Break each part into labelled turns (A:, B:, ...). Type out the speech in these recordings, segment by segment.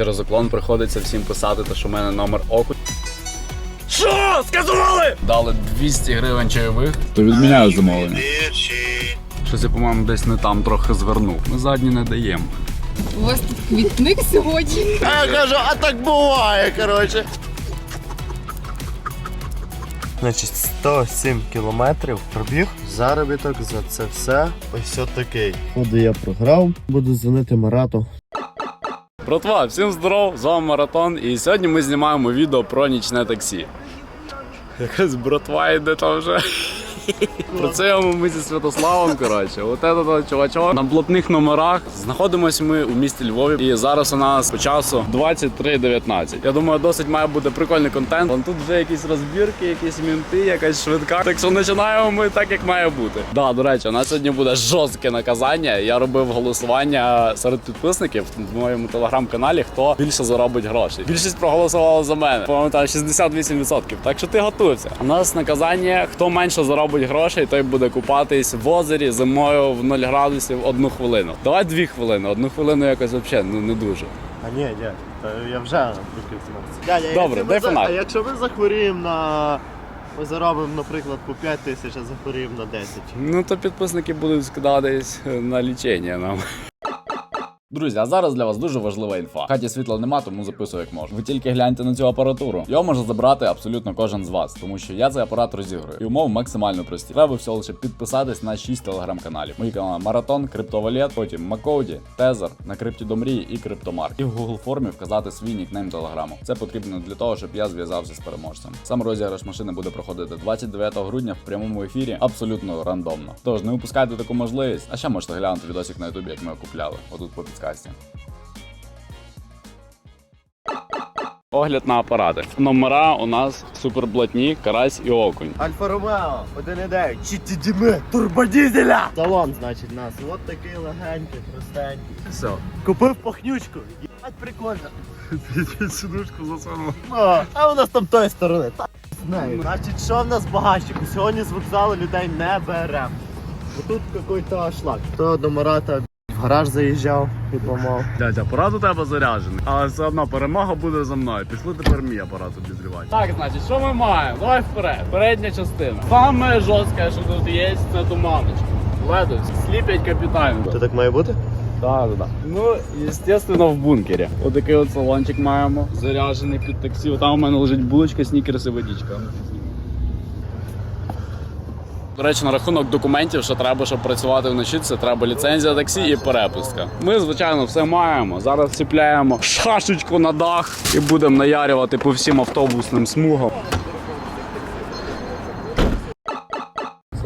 A: Через уклон приходиться всім писати, то що в мене номер оку. Що? Сказували? Дали 200 гривень чайових. То відміняю замовлення. Щось я, по-моєму, десь не там трохи звернув. Ми задні не даємо.
B: У вас тут квітник сьогодні.
C: А я кажу, а так буває, коротше. Значить, 107 кілометрів пробіг. Заробіток за це все ось от такий. От я програв, буду дзвонити Марату.
A: Братва, всім здоров, з вами Маратон, і сьогодні ми знімаємо відео про нічне таксі. Якась братва йде там вже. Працюємо ми зі Святославом, коротше. От этот чувачок на блатних номерах. Знаходимося ми у місті Львові. І зараз у нас по часу 23.19. Я думаю, досить має бути прикольний контент. Вон тут вже якісь розбірки, якісь мінти, якась швидка. Так що починаємо ми так, як має бути. Да, до речі, у нас сьогодні буде жорстке наказання. Я робив голосування серед підписників в моєму телеграм-каналі, хто більше заробить грошей. Більшість проголосувала за мене. По-моєму, 68%. Так що ти готуйся. У нас наказання, хто менше заробить грошей, той буде купатись в озері зимою в 0 градусів одну хвилину. Давай дві хвилини. Одну хвилину якось взагалі ну не дуже.
C: А ні, ні, то я вже. Дядя,
A: Добре, дай
C: за- А якщо ми захворіємо на. Ми заробимо, наприклад, по 5 тисяч, а захворіємо на 10.
A: Ну то підписники будуть скидатись на лічення нам. Друзі, а зараз для вас дуже важлива інфа. В хаті світла нема, тому записую як можу. Ви тільки гляньте на цю апаратуру. Його може забрати абсолютно кожен з вас, тому що я цей апарат розіграю. І умови максимально прості. Треба всього лише підписатись на 6 телеграм-каналів. Мої канали Маратон, Криптовалет, потім Макоуді, Тезер, на крипті до мрії і Криптомарк. І в Google формі вказати свій нікнейм телеграму. Це потрібно для того, щоб я зв'язався з переможцем. Сам розіграш машини буде проходити 29 грудня в прямому ефірі абсолютно рандомно. Тож не упускайте таку можливість. А ще можете глянути відосик на ютубі, як ми його купляли. Отут по підсказці. Огляд на апарати. Номера у нас суперблатні, карась і окунь.
C: Альфа Ромео, 1.9, чіті діми, турбодізеля! Салон, значить, нас. От такий легенький, простенький.
A: Все.
C: Купив пахнючку. Єбать прикольно.
A: Сидушку засунув.
C: А, а у нас там тої сторони. Та знаю. Значить, що в нас в багажчику? Сьогодні з вокзалу людей не беремо. Бо тут какой-то шлак. То до Марата в гараж заїжджав і помав.
A: Дядя, апарат у тебе заряджений, але все одно перемога буде за мною. Пішли тепер мій апарат обізрівати. Так, значить, що ми маємо? Давай вперед. Передня частина. Саме жорстке, що тут є, це туманочка. Ледуть, сліпять капітально.
C: Це так має бути?
A: Так, так, так. Ну, естественно, в бункері. Отакий от салончик маємо, заряджений під таксі. Там у мене лежить булочка, снікерс і водичка. До речі, на рахунок документів, що треба, щоб працювати вночі, це треба ліцензія таксі і перепустка. Ми, звичайно, все маємо. Зараз ціпляємо шашечку на дах і будемо наярювати по всім автобусним смугам.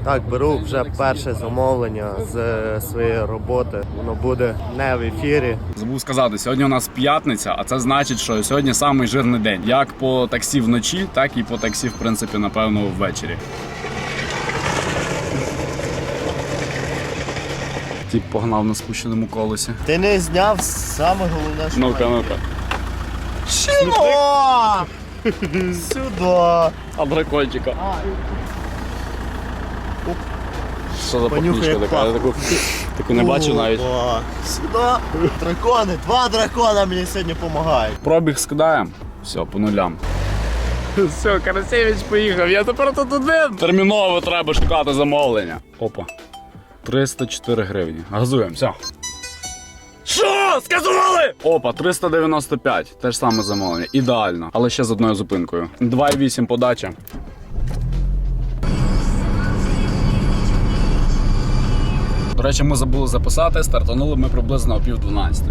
C: Так, беру вже перше замовлення з е, своєї роботи. Воно буде не в ефірі.
A: Забув сказати, сьогодні у нас п'ятниця, а це значить, що сьогодні самий жирний день. Як по таксі вночі, так і по таксі, в принципі, напевно, ввечері. Тіп погнав на спущеному колесі.
C: Ти не зняв саме головне, що.
A: Ну-ка, ну-ка.
C: Чого? Сюди.
A: А дракончика. Що за
C: Понюхай,
A: пахнічка
C: як
A: така? Я
C: пахне.
A: таку, таку не бачу навіть.
C: Опа. Сюди. Дракони. Два дракона мені сьогодні допомагають.
A: Пробіг скидаємо. Все, по нулям. Все, Карасевич поїхав, я тепер тут один. Терміново треба шукати замовлення. Опа. 304 гривні. Газуємо, все. Що? Сказували? Опа, 395. Те ж саме замовлення. Ідеально. Але ще з одною зупинкою. 2,8 подача. До речі, ми забули записати. Стартанули ми приблизно о пів 12.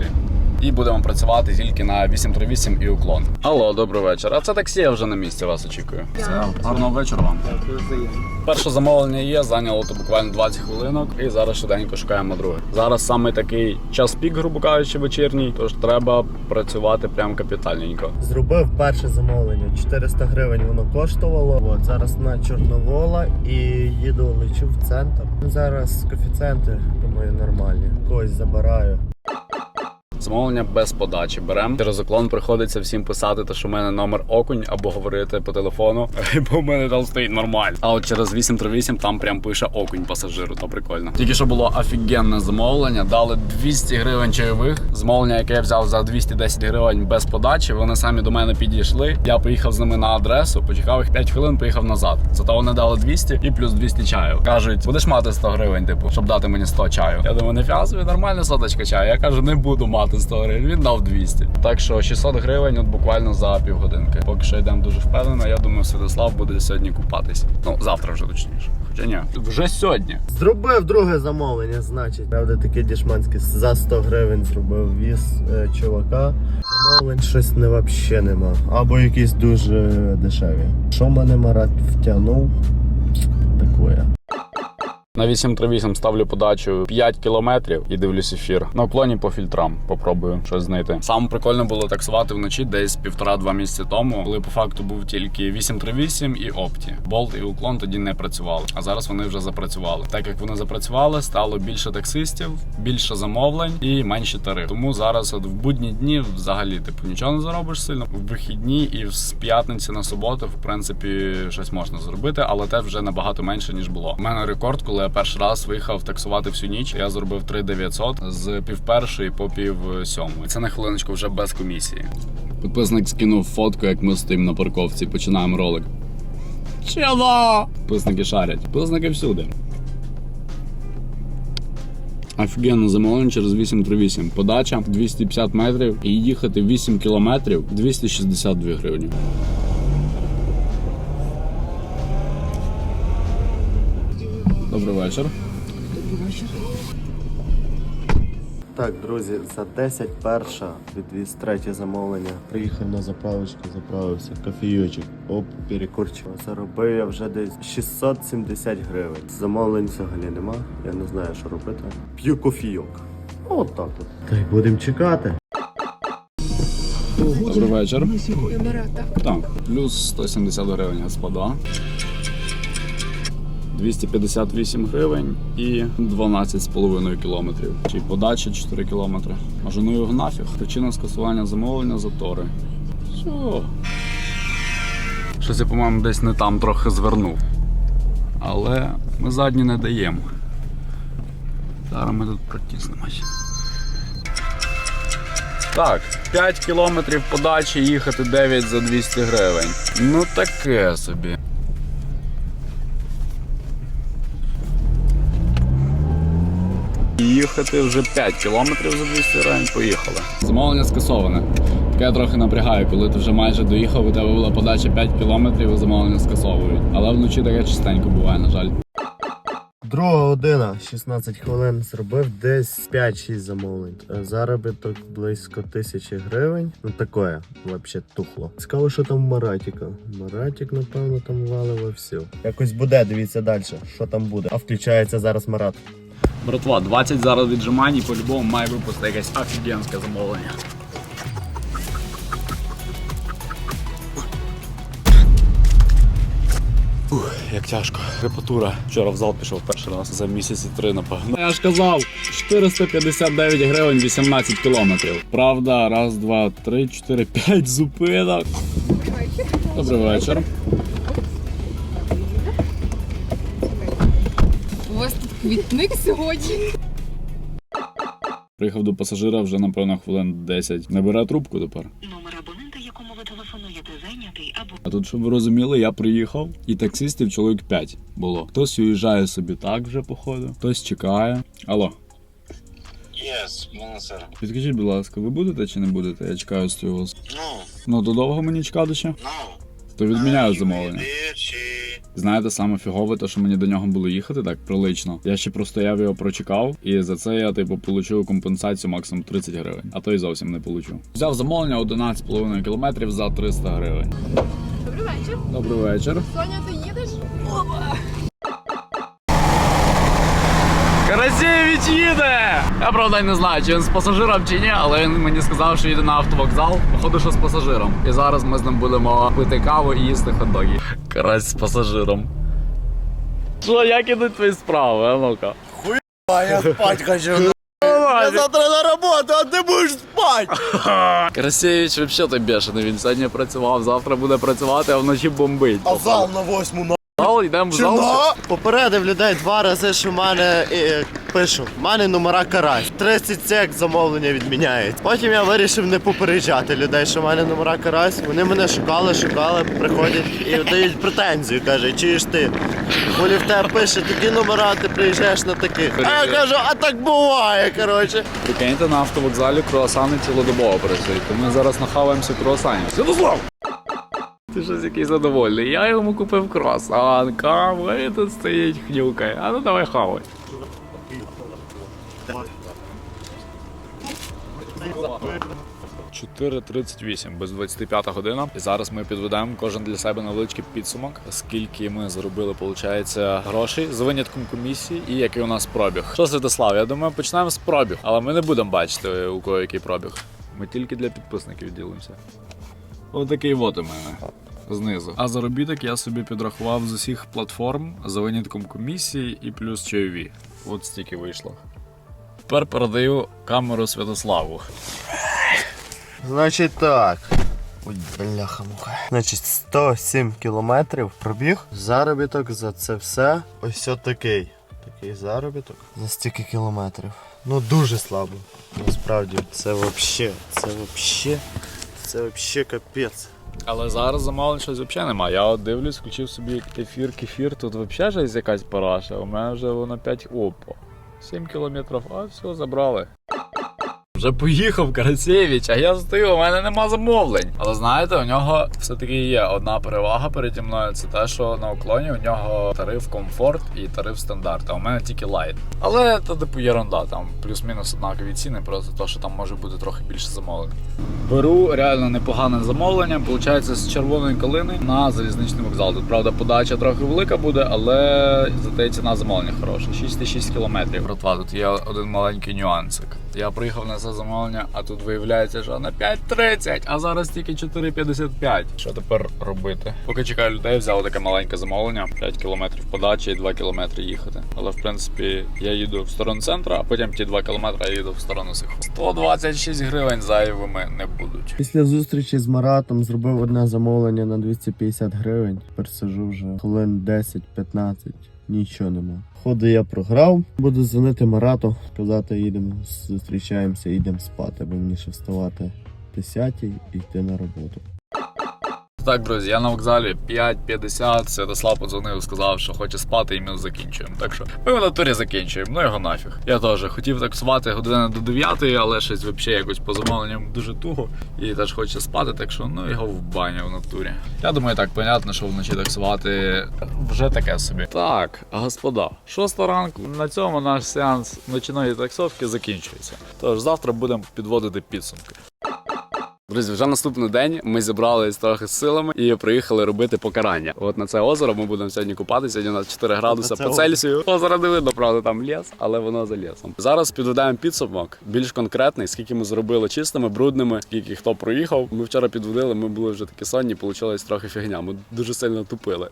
A: І будемо працювати тільки на 838 і уклон. Алло, добрий вечір. А це таксі я вже на місці вас очікую. Все, гарного вечора вам. Перше замовлення є, зайняло то буквально 20 хвилинок, і зараз швиденько шукаємо друге. Зараз саме такий час пік, грубо кажучи, вечірній, тож треба працювати прям капітальненько.
C: Зробив перше замовлення. 400 гривень воно коштувало. От зараз на Чорновола і їду лечу в центр. Зараз коефіцієнти, думаю, нормальні. Когось забираю.
A: Замовлення без подачі беремо. Через уклон приходиться всім писати, те, що в мене номер окунь, або говорити по телефону, бо в мене там стоїть нормально. А от через 838 там прям пише окунь пасажиру, то прикольно. Тільки що було офігенне замовлення. Дали 200 гривень чайових. Замовлення, яке я взяв за 210 гривень без подачі. Вони самі до мене підійшли. Я поїхав з ними на адресу, почекав їх 5 хвилин, поїхав назад. Зато вони дали 200 і плюс 200 чаю. Кажуть, будеш мати 100 гривень, типу, щоб дати мені 100 чаю. Я думаю, не фіасові, нормальна соточка чаю. Я кажу, не буду мати 100 гривень. Він дав 200. Так що 600 гривень, от буквально за півгодинки. Поки що йдемо дуже впевнено. Я думаю, Святослав буде сьогодні купатись. Ну завтра вже точніше. Хоча ні, вже сьогодні.
C: Зробив друге замовлення, значить. Правда, таке дішманське за 100 гривень зробив віз е, чувака. Замовлень щось не вообще нема. Або якісь дуже дешеві. Що мене Марат втягнув? Такое.
A: На 838 ставлю подачу 5 кілометрів і дивлюсь ефір. На уклоні по фільтрам попробую щось знайти. Саме прикольно було таксувати вночі десь півтора-два місяці тому, коли по факту був тільки 838 і Опті. Болт і уклон тоді не працювали. А зараз вони вже запрацювали. Так як вони запрацювали, стало більше таксистів, більше замовлень і менші тарифи. Тому зараз от в будні дні взагалі типу нічого не заробиш сильно. В вихідні і з п'ятниці на суботу, в принципі, щось можна зробити, але теж вже набагато менше ніж було. У мене рекорд, коли я перший раз виїхав таксувати всю ніч. Я зробив 3900 з пів першої по пів сьомої. Це на хвилиночку вже без комісії. Підписник скинув фотку, як ми стоїмо на парковці. Починаємо ролик. Чого? Підписники шарять. Підписники всюди. Офігенно замовлення через 838. Подача 250 метрів і їхати 8 кілометрів 262 гривні. Добрий вечір.
C: Так, друзі, за 10 перша відвіз третє замовлення. Приїхав на заправочку, заправився, кофійочок, оп, перекурчив. Заробив я вже десь 670 гривень. Замовлень взагалі нема. Я не знаю, що робити. П'ю кофійок. От так от. Та й будемо чекати.
A: Добрий вечір.
B: Номера, так.
A: Так, плюс 170 гривень, господа. 258 гривень і 12,5 кілометрів. Чи подача 4 кілометри. Може, ну його нафіг. Причина скасування замовлення затори. Що? Щось я, по-моєму, десь не там трохи звернув. Але ми задні не даємо. Зараз ми тут протиснемось. Так, 5 кілометрів подачі, їхати 9 за 200 гривень. Ну таке собі. Їхати вже 5 кілометрів за 200 гривень, поїхали. Замовлення скасоване. Таке трохи напрягає, коли ти вже майже доїхав, у тебе була подача 5 кілометрів, і замовлення скасовують. Але вночі таке частенько буває, на жаль.
C: Друга година, 16 хвилин, зробив десь 5-6 замовлень. Е, Заробіток близько тисячі гривень. Ну таке, взагалі тухло. Цікаво, що там Маратіка. Маратік, напевно, там валило все. Якось буде, дивіться далі, що там буде. А включається зараз Марат.
A: Братва, 20 зараз віджимань і по-любому має випустити якесь офігенське замовлення. Ух, як тяжко. Репатура. Вчора в зал пішов перший раз за місяці три, напевно. Я ж казав, 459 гривень 18 кілометрів. Правда, раз, два, три, чотири, п'ять зупинок. Добрий вечір.
B: Квітник сьогодні.
A: Приїхав до пасажира вже, напевно, хвилин 10. Не бере трубку тепер.
D: Номер абонента, якому ви телефонуєте, зайнятий або
A: А тут, щоб ви розуміли, я приїхав, і таксистів чоловік 5 було. Хтось уїжджає собі так вже, походу, хтось чекає. Алло,
E: Yes, ну, сер.
A: підкажіть, будь ласка, ви будете чи не будете? Я чекаю стою вас.
E: Ну,
A: Ну, то довго мені чекати ще?
E: ну.
A: То відміняю замовлення.
E: Чи...
A: Знаєте, саме фігове, те, що мені до нього було їхати так прилично. Я ще простояв його прочекав, і за це я, типу, получив компенсацію максимум 30 гривень, а то й зовсім не получу. Взяв замовлення 11,5 кілометрів за 300 гривень.
B: Добрий вечір.
A: Добрий вечір.
B: Соня, ти їдеш?
A: Карасєвич їде! Я правда не знаю, чи він з пасажиром чи ні, але він мені сказав, що їде на автовокзал. Походу, що з пасажиром. І зараз ми з ним будемо пити каву і їсти хот-доги. Карась з пасажиром. Що, як ідуть твої справи, а ну-ка?
C: А я спать хочу. Я завтра на роботу, а ти будеш спати. Єбать!
A: Взагалі бешений. Він сьогодні працював, завтра буде працювати, а вночі бомбить.
C: А зал на восьму на
A: Зал, йдемо в зал.
C: Попередив людей два рази, що в мене е, пишу, в мене номера карась. 30 сек замовлення відміняють. Потім я вирішив не попереджати людей, що в мене номера карась. Вони мене шукали, шукали, приходять і дають претензію. Каже, чуєш ти? Колі в тебе пише такі номера, ти приїжджаєш на таких. А я кажу, а так буває, коротше.
A: Прикиньте, на автовокзалі круасани цілодобово працюють, то ми зараз нахаваємося круасанів. Святослав! Ти щось який задовольний. Я йому купив круасан, каву, а він тут стоїть хнюкає. А ну давай хавай. «4.38, без 25 година. І зараз ми підведемо кожен для себе невеличкий підсумок, скільки ми заробили, виходить, грошей з винятком комісії і який у нас пробіг. Що, Святослав, я думаю, почнемо з пробіг, але ми не будемо бачити, у кого який пробіг. Ми тільки для підписників ділимося. Отакий от у мене. Знизу. А заробіток я собі підрахував з усіх платформ за винятком комісії і плюс чайові. От стільки вийшло. Тепер передаю камеру Святославу.
C: Значить так. Ой, бляха муха. Значить, 107 кілометрів пробіг. Заробіток за це все. Ось такий. Такий заробіток. За стільки кілометрів. Ну дуже слабо. Насправді, це вообще, це вообще, це вообще капець.
A: Але зараз замовлень щось взагалі немає. Я от дивлюсь, включив собі ефір, кефір, тут взагалі жесть якась параша. У мене вже воно 5 опа. 7 кілометрів, а все, забрали. Вже поїхав Карасєвич, а я стою, у мене нема замовлень. Але знаєте, у нього все-таки є одна перевага переді мною. Це те, що на уклоні у нього тариф комфорт і тариф стандарт, а у мене тільки лайт. Але це типу єрунда, там плюс-мінус однакові ціни, просто то, що там може бути трохи більше замовлень. Беру реально непогане замовлення. Получається з червоної калини на залізничний вокзал. Тут правда подача трохи велика буде, але зате ціна замовлення хороша. 6,6 кілометрів. Братва, тут є один маленький нюансик. Я приїхав на це замовлення, а тут виявляється, що на 5.30, а зараз тільки 4.55. Що тепер робити? Поки чекаю людей, взяв таке маленьке замовлення, 5 кілометрів подачі і 2 кілометри їхати. Але в принципі я їду в сторону центру, а потім ті 2 кілометри я їду в сторону Сиху. 126 гривень зайвими не будуть.
C: Після зустрічі з Маратом зробив одне замовлення на 250 гривень. Тепер сижу вже хвилин 10-15. Нічого нема. Ходи я програв. Буду дзвонити Марату, казати, їдемо, зустрічаємося, їдемо спати, бо мені ще вставати 10 і йти на роботу.
A: Так, друзі, я на вокзалі 5.50. Святослав подзвонив, сказав, що хоче спати, і ми закінчуємо. Так що ми в натурі закінчуємо. Ну його нафіг. Я теж хотів таксувати години до 9, але щось взагалі якось по замовленням дуже туго. І теж хоче спати, так що ну його в баню в натурі. Я думаю, так понятно, що вночі таксувати вже таке собі. Так, господа, шоста ранку. На цьому наш сеанс ночної таксовки закінчується. Тож завтра будемо підводити підсумки. Друзі, вже наступний день ми зібрались трохи з силами і приїхали робити покарання. От на це озеро ми будемо сьогодні купатися. Сьогодні у нас 4 градуси по. Цельсію. Озеро не видно, правда, там ліс, але воно за лісом. Зараз підведемо підсумок більш конкретний, скільки ми зробили чистими, брудними, скільки хто проїхав. Ми вчора підводили, ми були вже такі сонні, получилось трохи фігня. Ми дуже сильно тупили.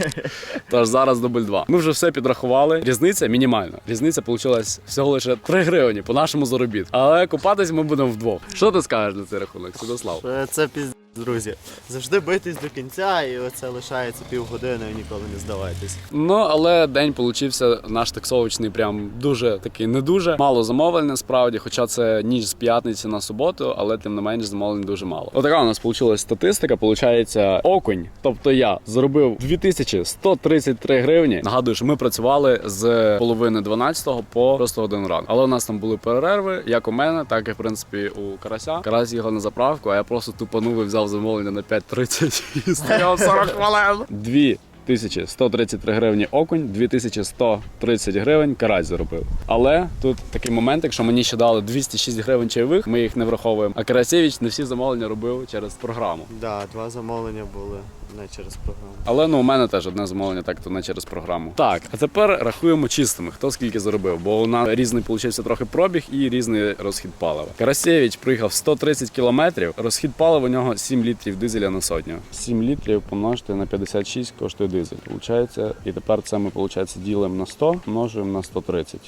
A: Тож зараз дубль 2. Ми вже все підрахували. Різниця мінімальна. Різниця вийшла всього лише 3 гривні по нашому заробітку. Але купатись ми будемо вдвох. Що ти скажеш на цей рахунок, Святослав?
C: Е, Це піз... друзі. Завжди битись до кінця, і оце лишається півгодини, і ніколи не здавайтесь.
A: Ну, але день получився наш таксовочний, прям дуже такий не дуже. Мало замовлень насправді, хоча це ніч з п'ятниці на суботу, але тим не менш замовлень дуже мало. Отака у нас вийшла статистика. Получається, окунь, тобто я заробив 2133 гривні. Нагадую, що ми працювали з половини 12 по просто один ранок. Але у нас там були перерви, як у мене, так і в принципі у карася. Карась їхав на заправку, а я просто тупанув і взяв замовлення на 5.30 і стояв 40 хвилин. Дві 1133 гривні окунь, 2130 гривень карась заробив. Але тут такий момент, якщо мені ще дали 206 гривень чайових, ми їх не враховуємо. А Карасєвич не всі замовлення робив через програму.
C: Да, два замовлення були не через програму.
A: Але ну у мене теж одне замовлення, так то не через програму. Так, а тепер рахуємо чистими, хто скільки заробив, бо у нас різний получився трохи пробіг і різний розхід палива. Карасєвич приїхав 130 кілометрів. Розхід палива у нього 7 літрів дизеля на сотню. 7 літрів помножити на 56 коштує дизель. Получається, і тепер це ми получається ділимо на 100, множуємо на 130.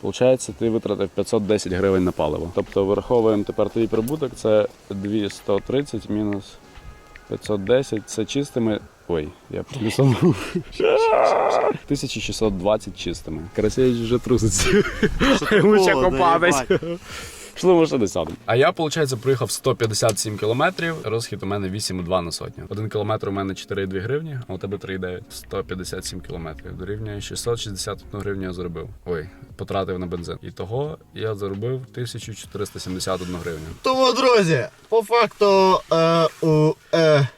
A: Получається, ти витратив 510 гривень на паливо. Тобто вираховуємо тепер твій прибуток, це 230 мінус 510, це чистими. Ой, я плюсанув. 1620 чистими. Красивич вже труситься.
C: Лучше
A: копатись. Пішли машини сядемо. А я, виходить, проїхав 157 кілометрів. Розхід у мене 8,2 на сотню. Один кілометр у мене 4,2 гривні, а у тебе 3,9. 157 кілометрів. Дорівнює 661 гривню я заробив. Ой, потратив на бензин. І того я заробив 1471 гривню.
C: Тому, друзі, по факту е, у, е,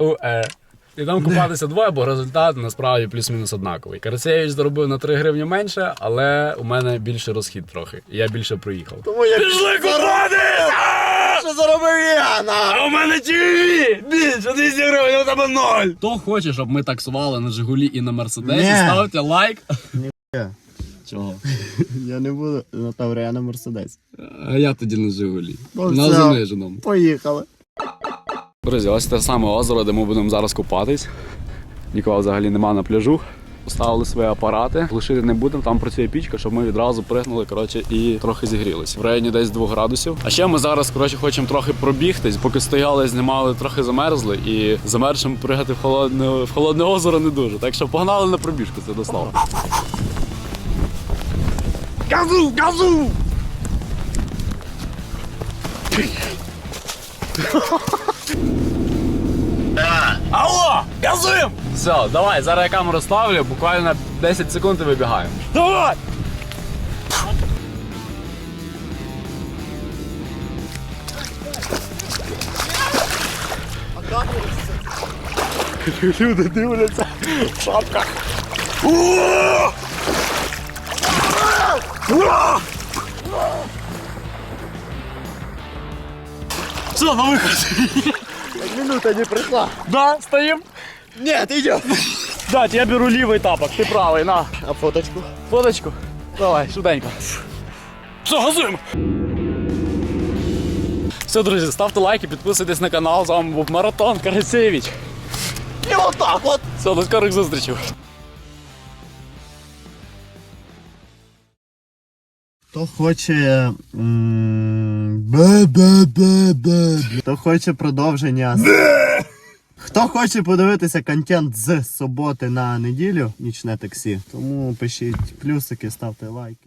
A: У, е. І там купатися двоє, бо результат насправді плюс-мінус однаковий. Карасєвич заробив на 3 гривні менше, але у мене більше розхід трохи. І я більше проїхав.
C: тому я
A: Пішли купатися!
C: що заробив я на
A: у мене TV! Більше 200 гривень, у тебе ноль! Хто хоче, щоб ми таксували на Жигулі і на Мерседесі,
C: Ні.
A: ставте лайк.
C: Ні.
A: Чого?
C: Я не буду на Тавріана Мерседес.
A: А я тоді на Жигулі.
C: Ну,
A: на
C: все.
A: заниженому.
C: Поїхали.
A: Друзі, ось те саме озеро, де ми будемо зараз купатись. Нікого взагалі нема на пляжу. Поставили свої апарати, глушити не будемо, там працює пічка, щоб ми відразу пригнули коротше, і трохи зігрілись. В районі десь 2 градусів. А ще ми зараз коротше, хочемо трохи пробігтись, поки стояли, знімали, трохи замерзли і замерзшим пригати в холодне, в холодне озеро не дуже. Так що погнали на пробіжку, це дослав. Газу! Газу! Алло! Газуємо! Все, давай, зараз я камеру ставлю, буквально 10 секунд і вибігаємо. Давай! Люди дивляться в шапках. Уа! Уа! Все, на виход.
C: Минута не прийшла.
A: Да, стоим.
C: Нет, идем.
A: Да, я беру лівий тапок, ти правий, на.
C: А фоточку?
A: Фоточку. Давай, швиденько. Все, газуємо. Все, друзі, ставте лайки, підписуйтесь на канал. З вами був Маратон Карасєвич.
C: І отак от.
A: Все, до скорих зустрічей.
C: Хто хоче. Хто хоче продовження. Хто хоче подивитися контент з суботи на неділю, нічне таксі, тому пишіть плюсики, ставте лайки.